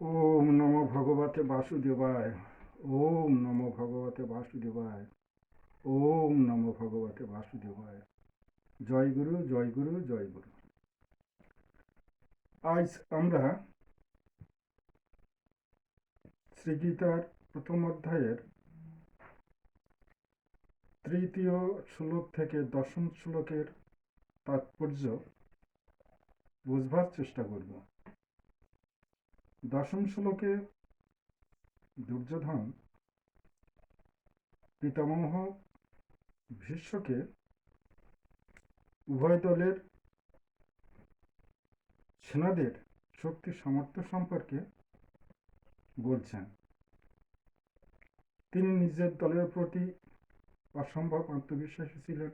ওম নমো ভগবতে বাসুদেবায়, ওম নমো ভগবতে বাসুদেবায়, ওম নমো ভগবতে বাসুদেবায়। জয় গুরু জয় গুরু জয় গুরু। আজ আমরা শ্রীগীতার প্রথম অধ্যায়ের তৃতীয় শ্লোক থেকে দশম শ্লোকের তাৎপর্য বুঝবার চেষ্টা করব। দশম শ্লোকে দুর্যোধন পিতামহ ভীষ্মকে উভয় দলের সেনাদের শক্তি সামর্থ্য সম্পর্কে বলছেন। তিনি নিজের দলের প্রতি অসম্ভব আত্মবিশ্বাসী ছিলেন।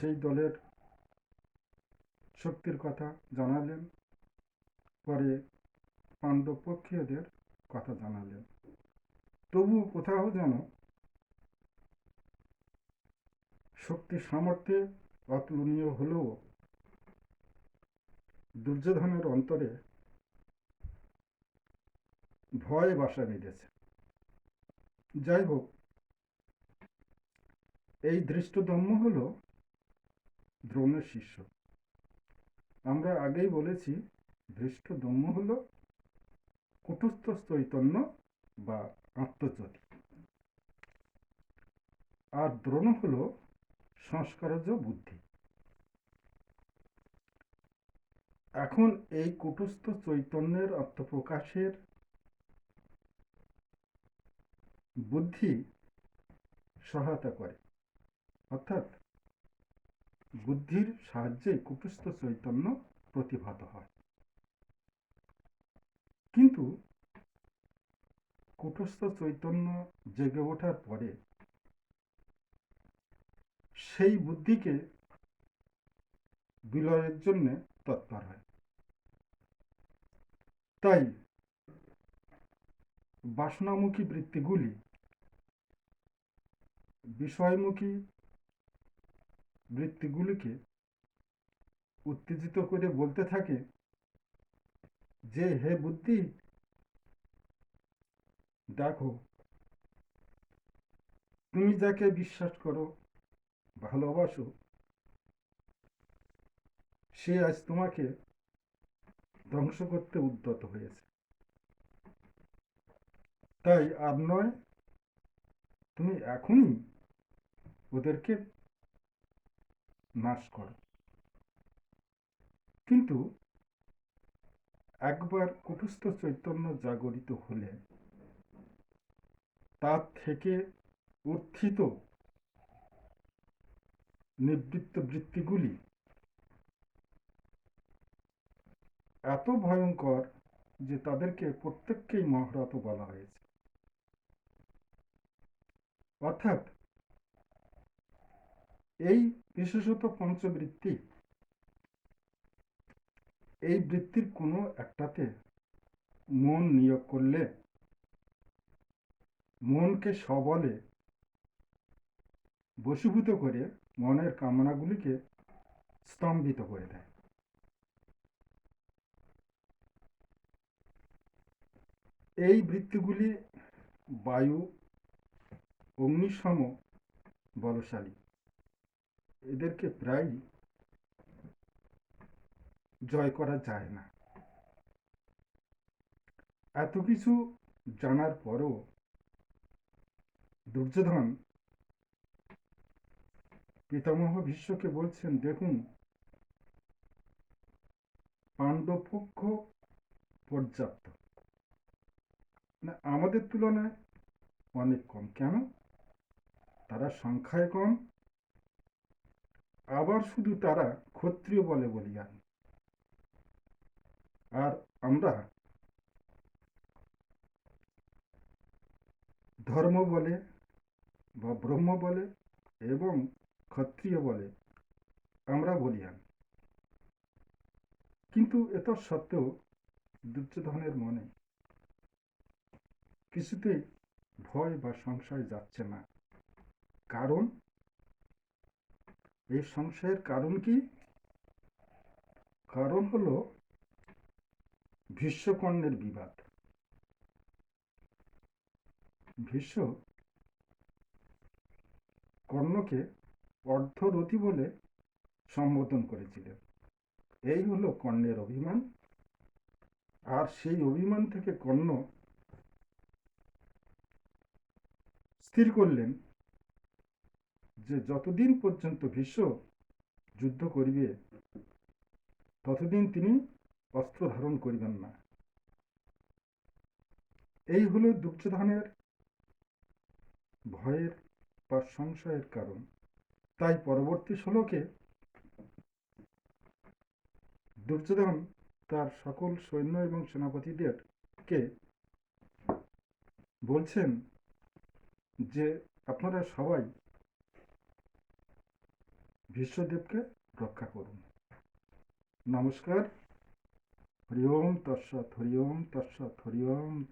সেই দলের শক্তির কথা জানালেন। পরে পাণ্ডব পক্ষীয়দের কথা জানালেন। তবু কোথাও যেন শক্তি সামর্থ্যে অতুলনীয় হলেও দুর্যোধনের অন্তরে ভয় বাসা বেঁধেছে। যাই হোক, এই দৃষ্টদম্য হল দ্রোণের শিষ্য। আমরা আগেই বলেছি ধৃষ্টদম্য হল কুটস্থ চৈতন্য বা আত্মজ্যোতি আর দ্রোণ হল সংস্কারজ বুদ্ধি। এখন এই কুটস্থ চৈতন্যের আত্মপ্রকাশের বুদ্ধি সহায়তা করে। অর্থাৎ বুদ্ধির সাহায্যে কুটস্থ চৈতন্য প্রতিভাত হয়। কিন্তু কুটস্থ চৈতন্য জেগে ওঠার পরে সেই বুদ্ধিকে বিলয়ের জন্য তৎপর হয়। তাই বাসনামুখী বৃত্তিগুলি বিষয়মুখী বৃত্তিগুলিকে উত্তেজিত করে বলতে থাকে যে হে বুদ্ধি, দেখো, তুমি যাকে বিশ্বাস করো, ভালোবাসো, সে আজ তোমাকে ধ্বংস করতে উদ্যত হয়েছে। তাই আর নয়, তুমি এখনই ওদেরকে নাশ করো। কিন্তু একবার কুটস্থ চৈতন্য জাগরিত হলে তার থেকে উত্থিত নিবৃত্ত বৃত্তিগুলি এত ভয়ঙ্কর যে তাদেরকে প্রত্যেককেই মহারত বলা হয়েছে। অর্থাৎ এই বিশেষত পঞ্চবৃত্তি এই বৃত্তির কোনো একটাতে মন নিয়োগ করলে মনকে সবলে বশীভূত করে মনের কামনাগুলিকে স্তম্ভিত করে দেয়। এই বৃত্তিগুলি বায়ু, অগ্নিসম, বলশালী। এদেরকে প্রায় জয় করা যায় না। এত কিছু জানার পরও দুর্যোধন পিতামহ বিশ্বকে বলছেন, দেখুন, পাণ্ডবপক্ষ পর্যাপ্ত। না, আমাদের তুলনায় অনেক কম। কেন? তারা সংখ্যায় কম। আবার শুধু তারা ক্ষত্রিয় বলে বলিয়ান আমরা ধর্ম বলে বা ব্রহ্ম বলে এবং ক্ষত্রিয় বলে আমরা বলিয়ান। কিন্তু এত সত্ত্বেও দুর্যোধনের মনে কিছুতে ভয় বা সংশয় যাচ্ছে না। কারণ? এই সংশয়ের কারণ কি? কারণ হলো ভীষ্মকর্ণের বিবাদ। ভীষ্ম কর্ণকে অর্ধরতি বলে সম্বোধন করেছিলেন। এই হলো কর্ণের অভিমান। আর সেই অভিমান থেকে কর্ণ স্থির করলেন যে যতদিন পর্যন্ত ভীষ্ম যুদ্ধ করিবে, ততদিন তিনি অস্ত্র ধারণ করিবেন না। এই হলো দুর্যোধনের ভয়ের বা সংশয়ের কারণ। তাই পরবর্তী শ্লোকে দুর্যোধন তার সকল সৈন্য এবং সেনাপতিদেরকে বলছেন যে, আপনারা সবাই বিশ্বদেবকে রক্ষা করুন। নমস্কার। हरिओम ओम हरिओम तस्सत हरिओम